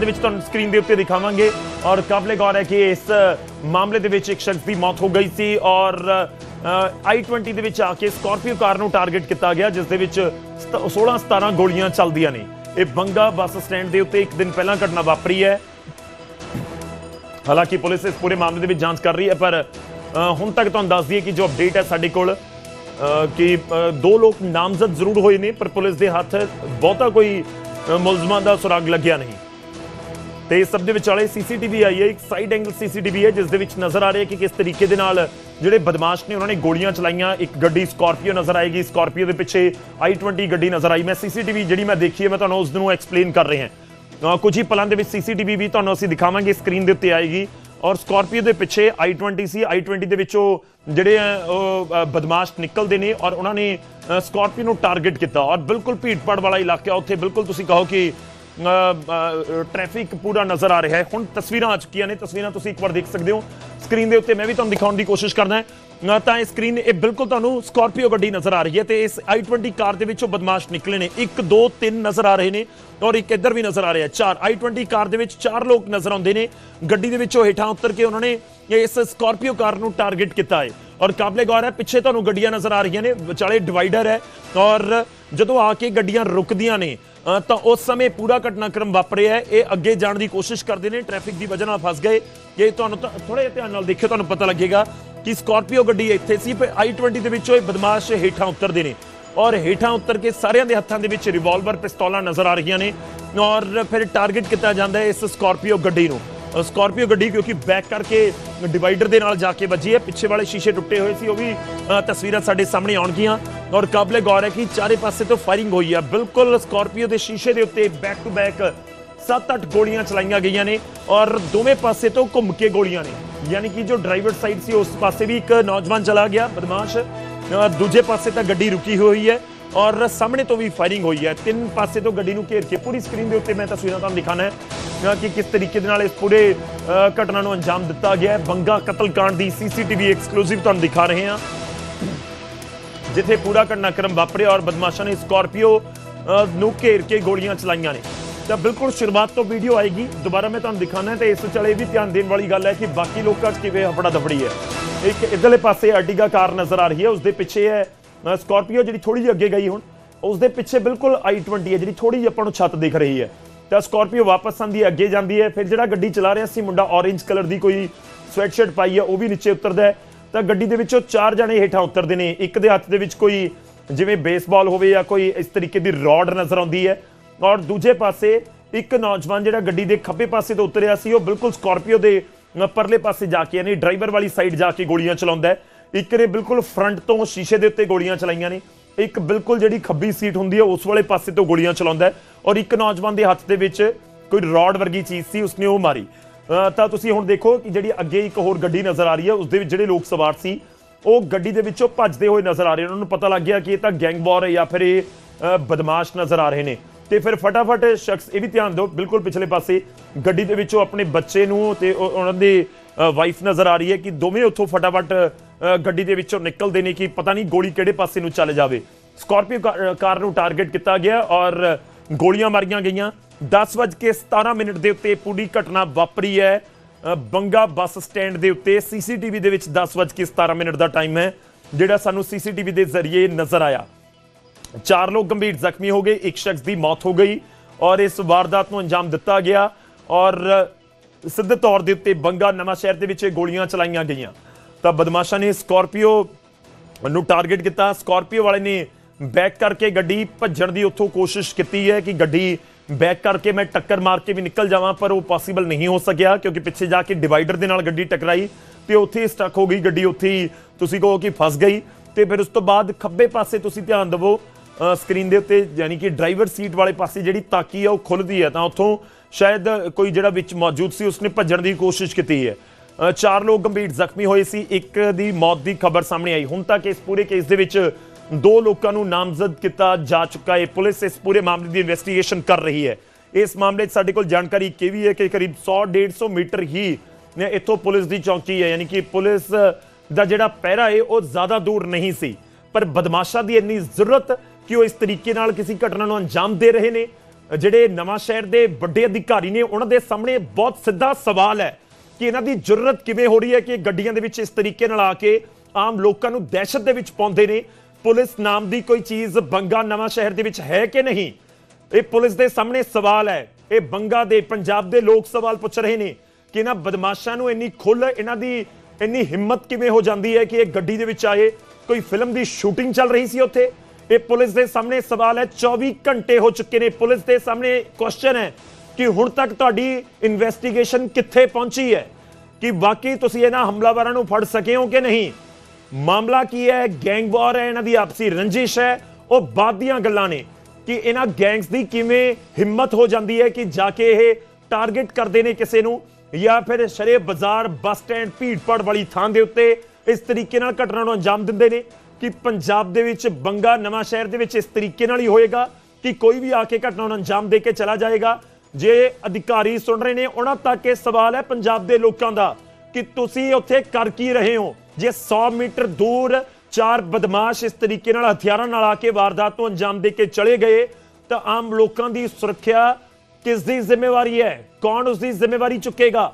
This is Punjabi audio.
ਦੇ ਵਿੱਚ ਤੁਹਾਨੂੰ ਸਕਰੀਨ ਦੇ ਉੱਤੇ ਦਿਖਾਵਾਂਗੇ ਔਰ ਕਾਬਲੇ ਗੌਰ ਹੈ ਕਿ ਇਸ ਮਾਮਲੇ ਦੇ ਵਿੱਚ ਇੱਕ ਸ਼ਖਸ ਦੀ ਮੌਤ ਹੋ ਗਈ ਸੀ ਔਰ i20 ਦੇ ਵਿੱਚ ਆ ਕੇ ਸਕਾਰਪੀਓ ਕਾਰ ਨੂੰ ਟਾਰਗੇਟ ਕੀਤਾ ਗਿਆ ਜਿਸ ਦੇ ਵਿੱਚ 16 17 ਗੋਲੀਆਂ ਚੱਲਦੀਆਂ ਨੇ। ਇਹ ਬੰਗਾ ਬੱਸ ਸਟੈਂਡ ਦੇ ਉੱਤੇ ਇੱਕ ਦਿਨ ਪਹਿਲਾਂ ਘਟਨਾ ਵਾਪਰੀ ਹੈ। ਹਾਲਾਂਕਿ ਪੁਲਿਸ ਇਸ ਪੂਰੇ ਮਾਮਲੇ ਦੇ ਵਿੱਚ ਜਾਂਚ ਕਰ ਰਹੀ ਹੈ ਪਰ ਹੁਣ ਤੱਕ ਤੁਹਾਨੂੰ ਦੱਸ ਦਈਏ ਕਿ ਜੋ ਅਪਡੇਟ ਹੈ ਸਾਡੇ ਕੋਲ ਅ, ਕਿ ਦੋ ਲੋਕ ਨਾਮਜ਼ਦ ਜ਼ਰੂਰ ਹੋਏ ਨੇ ਪਰ ਪੁਲਿਸ ਦੇ ਹੱਥ ਬਹੁਤਾ ਕੋਈ ਮੁਲਜ਼ਮਾਂ ਦਾ ਸੁਰਾਗ ਲੱਗਿਆ ਨਹੀਂ। ਤੇ ਇਸ ਸਭ ਦੇ ਵਿਚਾਲੇ ਸੀਸੀਟੀਵੀ ਆਈ ਹੈ ਇੱਕ ਸਾਈਡ ਐਂਗਲ ਸੀਸੀਟੀਵੀ ਹੈ ਜਿਸ ਦੇ ਵਿੱਚ ਨਜ਼ਰ ਆ ਰਿਹਾ ਕਿ ਕਿਸ ਤਰੀਕੇ ਦੇ ਨਾਲ ਜਿਹੜੇ ਬਦਮਾਸ਼ ਨੇ ਉਹਨਾਂ ਨੇ ਗੋਲੀਆਂ ਚਲਾਈਆਂ ਇੱਕ ਗੱਡੀ ਸਕਾਰਪੀਓ ਨਜ਼ਰ ਆਏਗੀ ਸਕਾਰਪੀਓ ਦੇ ਪਿੱਛੇ i20 ਗੱਡੀ ਨਜ਼ਰ ਆਈ। ਮੈਂ ਸੀਸੀਟੀਵੀ ਜਿਹੜੀ ਮੈਂ ਦੇਖੀ ਹੈ ਮੈਂ ਤੁਹਾਨੂੰ ਉਸ ਨੂੰ ਐਕਸਪਲੇਨ ਕਰ ਰਿਹਾ ਹਾਂ। ਕੁਝ ਹੀ ਪਲਾਂ ਦੇ ਵਿੱਚ ਸੀਸੀਟੀਵੀ ਵੀ ਤੁਹਾਨੂੰ ਅਸੀਂ ਦਿਖਾਵਾਂਗੇ ਸਕਰੀਨ ਦੇ ਉੱਤੇ ਆਏਗੀ। ਔਰ ਸਕਾਰਪੀਓ ਦੇ ਪਿੱਛੇ i20 ਸੀ i20 ਦੇ ਵਿੱਚੋਂ ਜਿਹੜੇ ਆ ਉਹ ਬਦਮਾਸ਼ ਨਿਕਲਦੇ ਨੇ ਔਰ ਉਹਨਾਂ ਨੇ ਅ, ਸਕਾਰਪੀਓ ਨੂੰ ਟਾਰਗੇਟ ਕੀਤਾ। ਔਰ ਬਿਲਕੁਲ ਭੀੜਪਾੜ ਵਾਲਾ ਇਲਾਕਾ ਉੱਥੇ ਬਿਲਕੁਲ ਤੁਸੀਂ ਕਹੋ ਕਿ ਟ੍ਰੈਫਿਕ ਪੂਰਾ ਨਜ਼ਰ ਆ ਰਿਹਾ ਹੈ। ਹੁਣ ਤਸਵੀਰਾਂ ਆ ਚੁੱਕੀਆਂ ਨੇ। ਤਸਵੀਰਾਂ ਤੁਸੀਂ ਇੱਕ ਵਾਰ ਦੇਖ ਸਕਦੇ ਹੋ। ਸਕਰੀਨ ਦੇ ਉੱਤੇ ਮੈਂ ਵੀ ਤੁਹਾਨੂੰ ਦਿਖਾਉਣ ਦੀ ਕੋਸ਼ਿਸ਼ ਕਰਦਾ ਹਾਂ। ਤਾਂ ਇਹ ਸਕਰੀਨ ਇਹ ਬਿਲਕੁਲ ਤੁਹਾਨੂੰ ਸਕਾਰਪੀਓ ਗੱਡੀ ਨਜ਼ਰ ਆ ਰਹੀ ਹੈ ਤੇ ਇਸ i20 ਕਾਰ ਦੇ ਵਿੱਚੋਂ ਬਦਮਾਸ਼ ਨਿਕਲੇ ਨੇ। 1 2 3 ਨਜ਼ਰ ਆ ਰਹੇ ਨੇ ਔਰ ਇੱਕ ਇੱਧਰ ਵੀ ਨਜ਼ਰ ਆ ਰਿਹਾ ਚਾਰ i20 ਕਾਰ ਦੇ ਵਿੱਚ ਚਾਰ ਲੋਕ ਨਜ਼ਰ ਆਉਂਦੇ ਨੇ। ਗੱਡੀ ਦੇ ਵਿੱਚੋਂ ਹੇਠਾਂ ਉਤਰ ਕੇ ਉਹਨਾਂ ਨੇ ਇਸ ਸਕਾਰਪੀਓ ਕਾਰ ਨੂੰ ਟਾਰਗੇਟ ਕੀਤਾ ਹੈ। ਔਰ ਕਾਬਲੇ ਗੌਰ ਹੈ, ਪਿੱਛੇ ਤੁਹਾਨੂੰ ਗੱਡੀਆਂ ਨਜ਼ਰ ਆ ਰਹੀਆਂ ਨੇ। ਵਿਚਾਲੇ ਡਿਵਾਈਡਰ ਹੈ ਔਰ ਜਦੋਂ ਆ ਕੇ ਗੱਡੀਆਂ ਰੁਕਦੀਆਂ ਨੇ ਤਾਂ ਉਸ ਸਮੇਂ ਪੂਰਾ ਘਟਨਾਕ੍ਰਮ ਵਾਪਰਿਆ ਹੈ। ਇਹ ਅੱਗੇ ਜਾਣ ਦੀ ਕੋਸ਼ਿਸ਼ ਕਰਦੇ ਨੇ। ਟ੍ਰੈਫਿਕ ਦੀ ਵਜ੍ਹਾ ਨਾਲ ਫਸ ਗਏ। ਇਹ ਤੁਹਾਨੂੰ ਥੋੜੇ ਜਿਹਾ ਧਿਆਨ ਨਾਲ ਦੇਖਿਓ, ਤੁਹਾਨੂੰ ਪਤਾ ਲੱਗੇਗਾ ਕਿ ਸਕਾਰਪੀਓ ਗੱਡੀ ਇੱਥੇ ਸੀ, ਪਰ i20 ਦੇ ਵਿੱਚੋਂ ਇਹ ਬਦਮਾਸ਼ ਹੇਠਾਂ ਉਤਰਦੇ ਨੇ। ਔਰ ਹੇਠਾਂ ਉਤਰ ਕੇ ਸਾਰਿਆਂ ਦੇ ਹੱਥਾਂ ਦੇ ਵਿੱਚ ਰਿਵਾਲਵਰ ਪਿਸਤੌਲਾਂ ਨਜ਼ਰ ਆ ਰਹੀਆਂ ਨੇ। ਔਰ ਫਿਰ ਟਾਰਗੇਟ ਕੀਤਾ ਜਾਂਦਾ ਹੈ ਇਸ ਸਕਾਰਪੀਓ ਗੱਡੀ ਨੂੰ। ਸਕਾਰਪੀਓ ਗੱਡੀ ਕਿਉਂਕਿ ਬੈਕ ਕਰਕੇ ਡਿਵਾਈਡਰ ਦੇ ਨਾਲ ਜਾ ਕੇ ਵੱਜੀ ਹੈ। ਪਿੱਛੇ ਵਾਲੇ ਸ਼ੀਸ਼ੇ ਟੁੱਟੇ ਹੋਏ ਸੀ, ਉਹ ਵੀ ਤਸਵੀਰਾਂ ਸਾਡੇ ਸਾਹਮਣੇ ਆਉਣਗੀਆਂ ਔਰ ਕਾਬਲੇ ਗੌਰ ਹੈ ਕਿ ਚਾਰੇ ਪਾਸੇ ਤੋਂ ਫਾਇਰਿੰਗ ਹੋਈ ਹੈ ਬਿਲਕੁਲ ਸਕਾਰਪੀਓ ਦੇ ਸ਼ੀਸ਼ੇ ਦੇ ਉੱਤੇ ਬੈਕ ਟੂ ਬੈਕ 7-8 ਗੋਲੀਆਂ ਚਲਾਈਆਂ ਗਈਆਂ ਨੇ ਔਰ ਦੋਵੇਂ ਪਾਸੇ ਤੋਂ ਘੁੰਮ ਕੇ ਗੋਲੀਆਂ ਨੇ। ਯਾਨੀ ਕਿ ਜੋ ਡਰਾਈਵਰ ਸਾਈਡ ਸੀ, ਉਸ ਪਾਸੇ ਵੀ ਇੱਕ ਨੌਜਵਾਨ ਚਲਾ ਗਿਆ। ਬਦਮਾਸ਼ ਦੂਜੇ ਪਾਸੇ ਤਾਂ ਗੱਡੀ ਰੁਕੀ ਹੋਈ ਹੈ। ਔਰ ਸਾਹਮਣੇ ਤੋਂ ਵੀ ਫਾਇਰਿੰਗ ਹੋਈ ਹੈ। ਤਿੰਨ ਪਾਸੇ ਤੋਂ ਗੱਡੀ ਨੂੰ ਘੇਰ ਕੇ ਪੂਰੀ ਸਕਰੀਨ ਦੇ ਉੱਤੇ ਮੈਂ ਤਸਵੀਰਾਂ ਤੁਹਾਨੂੰ ਦਿਖਾਣਾ ਹੈ ਕਿ ਕਿਸ ਤਰੀਕੇ ਦੇ ਨਾਲ ਇਸ ਪੂਰੇ ਘਟਨਾ ਨੂੰ ਅੰਜਾਮ ਦਿੱਤਾ ਗਿਆ ਹੈ। ਬੰਗਾ ਕਤਲकांड ਦੀ ਸੀਸੀਟੀਵੀ ਐਕਸਕਲੂਸਿਵ ਤੁਹਾਨੂੰ ਦਿਖਾ ਰਹੇ ਹਾਂ। ਜਿੱਥੇ ਪੂਰਾ ਘਟਨਾਕ੍ਰਮ ਵਾਪਰਿਆ ਔਰ ਬਦਮਾਸ਼ਾਂ ਨੇ ਸਕਾਰਪੀਓ ਨੂੰ ਘੇਰ ਕੇ ਗੋਲੀਆਂ ਚਲਾਈਆਂ ਨੇ। ਤਾਂ ਬਿਲਕੁਲ ਸ਼ੁਰੂਆਤ ਤੋਂ ਵੀਡੀਓ ਆਏਗੀ। ਦੁਬਾਰਾ ਮੈਂ ਤੁਹਾਨੂੰ ਦਿਖਾਣਾ ਤੇ ਇਸ ਵਿਚਾਲੇ ਵੀ ਧਿਆਨ ਦੇਣ ਵਾਲੀ ਗੱਲ ਹੈ ਕਿ ਬਾਕੀ ਲੋਕਾਂ 'ਚ ਕਿਵੇਂ ਹਫੜਾ ਦਫੜੀ ਹੈ। ਇੱਕ ਇਧਰਲੇ ਪਾਸੇ ਅਰਟੀਗਾ ਕਾਰ ਨਜ਼ਰ ਆ ਰਹੀ ਹੈ। ਉਸ ਦੇ ਪਿੱਛੇ ਹੈ ਸਕਾਰਪੀਓ ਜਿਹੜੀ ਥੋੜੀ ਜਿਹੀ ਅੱਗੇ ਗਈ ਹੁਣ ਉਸ ਦੇ ਪਿੱਛੇ ਬਿਲਕੁਲ i20 ਹੈ, ਜਿਹੜੀ ਥੋੜੀ ਜਿਹੀ ਆਪਾਂ ਨੂੰ ਛੱਤ ਦਿਖ ਰਹੀ ਹੈ। ਤਾਂ ਸਕਾਰਪੀਓ ਵਾਪਸ ਆਂਦੀ ਹੈ, ਅੱਗੇ ਜਾਂਦੀ ਹੈ, ਫਿਰ ਜਿਹੜਾ ਗੱਡੀ ਚਲਾ ਰਿਹਾ ਸੀ, ਮੁੰਡਾ orange ਕਲਰ ਦੀ ਕੋਈ ਸਵੈਟ ਸ਼ਰਟ ਪਾਈ ਹੈ, ਉਹ ਵੀ ਨੀਚੇ ਉਤਰਦਾ ਹੈ। ਤਾਂ ਗੱਡੀ ਦੇ ਵਿੱਚੋਂ ਚਾਰ ਜਣੇ ਹੇਠਾਂ ਉਤਰਦੇ ਨੇ। ਇੱਕ ਦੇ ਹੱਥ ਦੇ ਵਿੱਚ ਕੋਈ ਜਿਵੇਂ ਬੇਸਬਾਲ ਹੋਵੇ ਜਾਂ ਕੋਈ ਇਸ ਤਰੀਕੇ ਦੀ ਰੋਡ ਨਜ਼ਰ ਆਉਂਦੀ ਹੈ। ਔਰ ਦੂਜੇ ਪਾਸੇ ਇੱਕ ਨੌਜਵਾਨ ਜਿਹੜਾ ਗੱਡੀ ਦੇ ਖੱਬੇ ਪਾਸੇ ਤੋਂ ਉਤਰਿਆ ਸੀ, ਉਹ ਬਿਲਕੁਲ ਸਕਾਰਪੀਓ ਦੇ ਪਰਲੇ ਪਾਸੇ ਜਾ ਕੇ, ਯਾਨੀ ਡਰਾਈਵਰ ਵਾਲੀ ਸਾਈਡ ਜਾ ਕੇ ਗੋਲੀਆਂ ਚਲਾਉਂਦਾ ਹੈ। ਇੱਕ ਨੇ ਬਿਲਕੁਲ ਫਰੰਟ ਤੋਂ ਸ਼ੀਸ਼ੇ ਦੇ ਉੱਤੇ ਗੋਲੀਆਂ ਚਲਾਈਆਂ ਨੇ। ਇੱਕ ਬਿਲਕੁਲ ਜਿਹੜੀ ਖੱਬੀ ਸੀਟ ਹੁੰਦੀ ਹੈ, ਉਸ ਵਾਲੇ ਪਾਸੇ ਤੋਂ ਗੋਲੀਆਂ ਚਲਾਉਂਦਾ ਹੈ ਔਰ ਇੱਕ ਨੌਜਵਾਨ ਦੇ ਹੱਥ ਦੇ ਵਿੱਚ ਕੋਈ ਰੋਡ ਵਰਗੀ ਚੀਜ਼ ਸੀ, ਉਸਨੇ ਉਹ ਮਾਰੀ। ਤਾਂ ਤੁਸੀਂ ਹੁਣ ਦੇਖੋ ਕਿ ਜਿਹੜੀ ਅੱਗੇ ਇੱਕ ਹੋਰ ਗੱਡੀ ਨਜ਼ਰ ਆ ਰਹੀ ਹੈ ਉਸ ਦੇ ਵਿੱਚ ਜਿਹੜੇ ਲੋਕ ਸਵਾਰ ਸੀ, ਉਹ ਗੱਡੀ ਦੇ ਵਿੱਚੋਂ ਭੱਜਦੇ ਹੋਏ ਨਜ਼ਰ ਆ ਰਹੇ ਉਹਨਾਂ ਨੂੰ ਪਤਾ ਲੱਗ ਗਿਆ ਕਿ ਇਹ ਤਾਂ ਗੈਂਗ ਵਾਰ ਹੈ ਜਾਂ ਫਿਰ ਇਹ ਬਦਮਾਸ਼ ਨਜ਼ਰ ਆ ਰਹੇ ਨੇ। ਤੇ ਫਿਰ ਫਟਾਫਟ ਸ਼ਖਸ ਇਹ ਵੀ ਧਿਆਨ ਦਿਓ, ਬਿਲਕੁਲ ਪਿਛਲੇ ਪਾਸੇ ਗੱਡੀ ਦੇ ਵਿੱਚੋਂ ਆਪਣੇ ਬੱਚੇ ਨੂੰ ਤੇ ਉਹਨਾਂ ਦੇ ਵਾਈਫ ਨਜ਼ਰ ਆ ਰਹੀ ਹੈ ਕਿ ਦੋਵੇਂ ਉੱਥੋਂ ਫਟਾਫਟ ਗੱਡੀ ਦੇ ਵਿੱਚੋਂ ਨਿਕਲਦੇ ਨੇ ਕਿ ਪਤਾ ਨਹੀਂ ਗੋਲੀ ਕਿਹੜੇ ਪਾਸੇ ਨੂੰ ਚੱਲ ਜਾਵੇ। ਸਕਾਰਪੀਓ ਕਾਰ ਨੂੰ ਟਾਰਗੇਟ ਕੀਤਾ ਗਿਆ ਔਰ ਗੋਲੀਆਂ ਮਾਰੀਆਂ ਗਈਆਂ। 10:17 ਮਿੰਟ ਦੇ ਉੱਤੇ ਪੂਰੀ ਘਟਨਾ ਵਾਪਰੀ ਹੈ। ਬੰਗਾ ਬੱਸ ਸਟੈਂਡ ਦੇ ਉੱਤੇ ਸੀਸੀਟੀਵੀ ਦੇ ਵਿੱਚ 10:17 ਮਿੰਟ ਦਾ ਟਾਈਮ ਹੈ, ਜਿਹੜਾ ਸਾਨੂੰ ਸੀਸੀਟੀਵੀ ਦੇ ਜ਼ਰੀਏ ਨਜ਼ਰ ਆਇਆ। ਚਾਰ ਲੋਕ ਗੰਭੀਰ ਜ਼ਖਮੀ ਹੋ ਗਏ, ਇੱਕ ਸ਼ਖਸ ਦੀ ਮੌਤ ਹੋ ਗਈ ਔਰ ਇਸ ਵਾਰਦਾਤ ਨੂੰ ਅੰਜਾਮ ਦਿੱਤਾ ਗਿਆ ਔਰ ਸਿੱਧੇ ਤੌਰ ਦੇ ਉੱਤੇ ਬੰਗਾ ਨਵਾਂ ਸ਼ਹਿਰ ਦੇ ਵਿੱਚ ਗੋਲੀਆਂ ਚਲਾਈਆਂ ਗਈਆਂ। ਤਾਂ ਬਦਮਾਸ਼ਾਂ ਨੇ ਸਕਾਰਪੀਓ ਨੂੰ ਟਾਰਗੇਟ ਕੀਤਾ। ਸਕਾਰਪੀਓ ਵਾਲੇ ਨੇ ਬੈਕ ਕਰਕੇ ਗੱਡੀ ਭੱਜਣ ਦੀ ਉੱਥੋਂ ਕੋਸ਼ਿਸ਼ ਕੀਤੀ ਹੈ ਕਿ ਗੱਡੀ ਬੈਕ ਕਰਕੇ ਮੈਂ ਟੱਕਰ ਮਾਰ ਕੇ ਵੀ ਨਿਕਲ ਜਾਵਾਂ, ਪਰ ਉਹ ਪੋਸੀਬਲ ਨਹੀਂ ਹੋ ਸਕਿਆ ਕਿਉਂਕਿ ਪਿੱਛੇ ਜਾ ਕੇ ਡਿਵਾਈਡਰ ਦੇ ਨਾਲ ਗੱਡੀ ਟਕਰਾਈ ਤੇ ਉੱਥੇ ਸਟਕ ਹੋ ਗਈ। ਗੱਡੀ ਉੱਥੇ ਹੀ ਤੁਸੀਂ ਕਹੋ ਕਿ ਫਸ ਗਈ ਤੇ ਫਿਰ ਉਸ ਤੋਂ ਬਾਅਦ ਖੱਬੇ ਪਾਸੇ ਤੁਸੀਂ ਧਿਆਨ ਦਿਵੋ ਸਕਰੀਨ ਦੇ ਉੱਤੇ, ਯਾਨੀ ਕਿ ਡਰਾਈਵਰ ਸੀਟ ਵਾਲੇ ਪਾਸੇ ਜਿਹੜੀ ਤਾਕੀ ਆ ਉਹ ਖੁੱਲਦੀ ਹੈ। ਤਾਂ ਉੱਥੋਂ ਸ਼ਾਇਦ ਕੋਈ ਜਿਹੜਾ ਵਿੱਚ ਮੌਜੂਦ ਸੀ, ਉਸਨੇ ਭੱਜਣ ਦੀ ਕੋਸ਼ਿਸ਼ ਕੀਤੀ ਹੈ। ਚਾਰ ਲੋਕ ਗੰਭੀਰ ਜ਼ਖਮੀ ਹੋਏ ਸੀ, ਇੱਕ ਦੀ ਮੌਤ ਦੀ ਖਬਰ ਸਾਹਮਣੇ ਆਈ। ਹੁਣ ਤੱਕ ਇਸ ਪੂਰੇ ਕੇਸ ਦੇ ਵਿੱਚ ਦੋ ਲੋਕਾਂ ਨੂੰ ਨਾਮਜ਼ਦ ਕੀਤਾ ਜਾ ਚੁੱਕਾ ਹੈ। ਪੁਲਿਸ ਇਸ ਪੂਰੇ ਮਾਮਲੇ ਦੀ ਇਨਵੈਸਟੀਗੇਸ਼ਨ ਕਰ ਰਹੀ ਹੈ। ਇਸ ਮਾਮਲੇ 'ਚ ਸਾਡੇ ਕੋਲ ਜਾਣਕਾਰੀ ਇੱਕ ਇਹ ਵੀ ਹੈ ਕਿ ਕਰੀਬ 100 150 ਮੀਟਰ ਹੀ ਇੱਥੋਂ ਪੁਲਿਸ ਦੀ ਚੌਂਕੀ ਹੈ। ਯਾਨੀ ਕਿ ਪੁਲਿਸ ਦਾ ਜਿਹੜਾ ਪਹਿਰਾ ਹੈ, ਉਹ ਜ਼ਿਆਦਾ ਦੂਰ ਨਹੀਂ ਸੀ। ਪਰ ਬਦਮਾਸ਼ਾਂ ਦੀ ਇੰਨੀ ਜ਼ਰੂਰਤ ਕਿ ਉਹ ਇਸ ਤਰੀਕੇ ਨਾਲ ਕਿਸੇ ਘਟਨਾ ਨੂੰ ਅੰਜਾਮ ਦੇ ਰਹੇ ਨੇ? ਜਿਹੜੇ ਨਵਾਂ ਸ਼ਹਿਰ ਦੇ ਵੱਡੇ ਅਧਿਕਾਰੀ ਨੇ, ਉਹਨਾਂ ਦੇ ਸਾਹਮਣੇ ਬਹੁਤ ਸਿੱਧਾ ਸਵਾਲ ਹੈ ਕਿ ਇਹਨਾਂ ਦੀ ਜ਼ਰੂਰਤ ਕਿਵੇਂ ਹੋ ਰਹੀ ਹੈ ਕਿ ਗੱਡੀਆਂ ਦੇ ਵਿੱਚ ਇਸ ਤਰੀਕੇ ਨਾਲ ਆ ਕੇ ਆਮ ਲੋਕਾਂ ਨੂੰ ਦਹਿਸ਼ਤ ਦੇ ਵਿੱਚ ਪਾਉਂਦੇ ਨੇ। ਪੁਲਿਸ ਨਾਮ ਦੀ ਕੋਈ ਚੀਜ਼ ਬੰਗਾ ਨਵਾਂ ਸ਼ਹਿਰ ਦੇ ਵਿੱਚ ਹੈ ਕਿ ਨਹੀਂ? ਇਹ ਪੁਲਿਸ ਦੇ ਸਾਹਮਣੇ ਸਵਾਲ ਹੈ। ਇਹ ਬੰਗਾ ਦੇ ਪੰਜਾਬ ਦੇ ਲੋਕ ਸਵਾਲ ਪੁੱਛ ਰਹੇ ਨੇ ਕਿ ਇਹਨਾਂ ਬਦਮਾਸ਼ਾਂ ਨੂੰ ਇੰਨੀ ਖੁੱਲ ਇਹਨਾਂ ਦੀ ਇੰਨੀ ਹਿੰਮਤ ਕਿਵੇਂ ਹੋ ਜਾਂਦੀ ਹੈ ਕਿ ਇਹ ਗੱਡੀ ਦੇ ਵਿੱਚ ਆਏ? ਕੋਈ ਫਿਲਮ ਦੀ ਸ਼ੂਟਿੰਗ ਚੱਲ ਰਹੀ ਸੀ ਉੱਥੇ? ਇਹ ਪੁਲਿਸ ਦੇ ਸਾਹਮਣੇ ਸਵਾਲ ਹੈ। 24 ਘੰਟੇ ਹੋ ਚੁੱਕੇ ਨੇ। ਪੁਲਿਸ ਦੇ ਸਾਹਮਣੇ ਕੁਐਸਚਨ ਹੈ ਕਿ ਹੁਣ ਤੱਕ ਤੁਹਾਡੀ ਇਨਵੈਸਟੀਗੇਸ਼ਨ ਕਿੱਥੇ ਪਹੁੰਚੀ ਹੈ? ਕਿ ਵਾਕਈ ਤੁਸੀਂ ਇਹਨਾਂ ਹਮਲਾਵਰਾਂ ਨੂੰ ਫੜ ਸਕੇ ਹੋ ਕਿ ਨਹੀਂ? ਮਾਮਲਾ ਕੀ ਹੈ? ਗੈਂਗ ਵਾਰ ਹੈ, ਇਹਨਾਂ ਦੀ ਆਪਸੀ ਰੰਜਿਸ਼ ਹੈ। ਉਹ ਬਾਅਦ ਦੀਆਂ ਗੱਲਾਂ ਨੇ ਕਿ ਇਹਨਾਂ ਗੈਂਗਸ ਦੀ ਕਿਵੇਂ ਹਿੰਮਤ ਹੋ ਜਾਂਦੀ ਹੈ ਕਿ ਜਾ ਕੇ ਇਹ ਟਾਰਗੇਟ ਕਰਦੇ ਨੇ ਕਿਸੇ ਨੂੰ ਜਾਂ ਫਿਰ ਸ਼ਰੇ ਬਾਜ਼ਾਰ ਬੱਸ ਸਟੈਂਡ ਭੀੜਪੜ ਵਾਲੀ ਥਾਂ ਦੇ ਉੱਤੇ ਇਸ ਤਰੀਕੇ ਨਾਲ ਘਟਨਾ ਨੂੰ ਅੰਜਾਮ ਦਿੰਦੇ ਨੇ। ਕਿ ਪੰਜਾਬ ਦੇ ਵਿੱਚ ਬੰਗਾ ਨਵਾਂ ਸ਼ਹਿਰ ਦੇ ਵਿੱਚ ਇਸ ਤਰੀਕੇ ਨਾਲ ਹੀ ਹੋਏਗਾ ਕਿ ਕੋਈ ਵੀ ਆ ਕੇ ਘਟਨਾ ਨੂੰ ਅੰਜਾਮ ਦੇ ਕੇ ਚਲਾ ਜਾਏਗਾ। ਜੇ ਅਧਿਕਾਰੀ ਸੁਣ ਰਹੇ ਨੇ, ਉਹਨਾਂ ਤੱਕ ਇਹ ਸਵਾਲ ਹੈ ਪੰਜਾਬ ਦੇ ਲੋਕਾਂ ਦਾ ਕਿ ਤੁਸੀਂ ਉੱਥੇ ਕਰ ਕੀ ਰਹੇ ਹੋ? ਜੇ 100 ਮੀਟਰ ਦੂਰ ਚਾਰ ਬਦਮਾਸ਼ ਇਸ ਤਰੀਕੇ ਨਾਲ ਹਥਿਆਰਾਂ ਨਾਲ ਆ ਕੇ ਵਾਰਦਾਤ ਨੂੰ ਅੰਜਾਮ ਦੇ ਕੇ ਚਲੇ ਗਏ, ਤਾਂ ਆਮ ਲੋਕਾਂ ਦੀ ਸੁਰੱਖਿਆ ਕਿਸ ਦੀ ਜ਼ਿੰਮੇਵਾਰੀ ਹੈ? ਕੌਣ ਉਸ ਦੀ ਜ਼ਿੰਮੇਵਾਰੀ ਚੁੱਕੇਗਾ?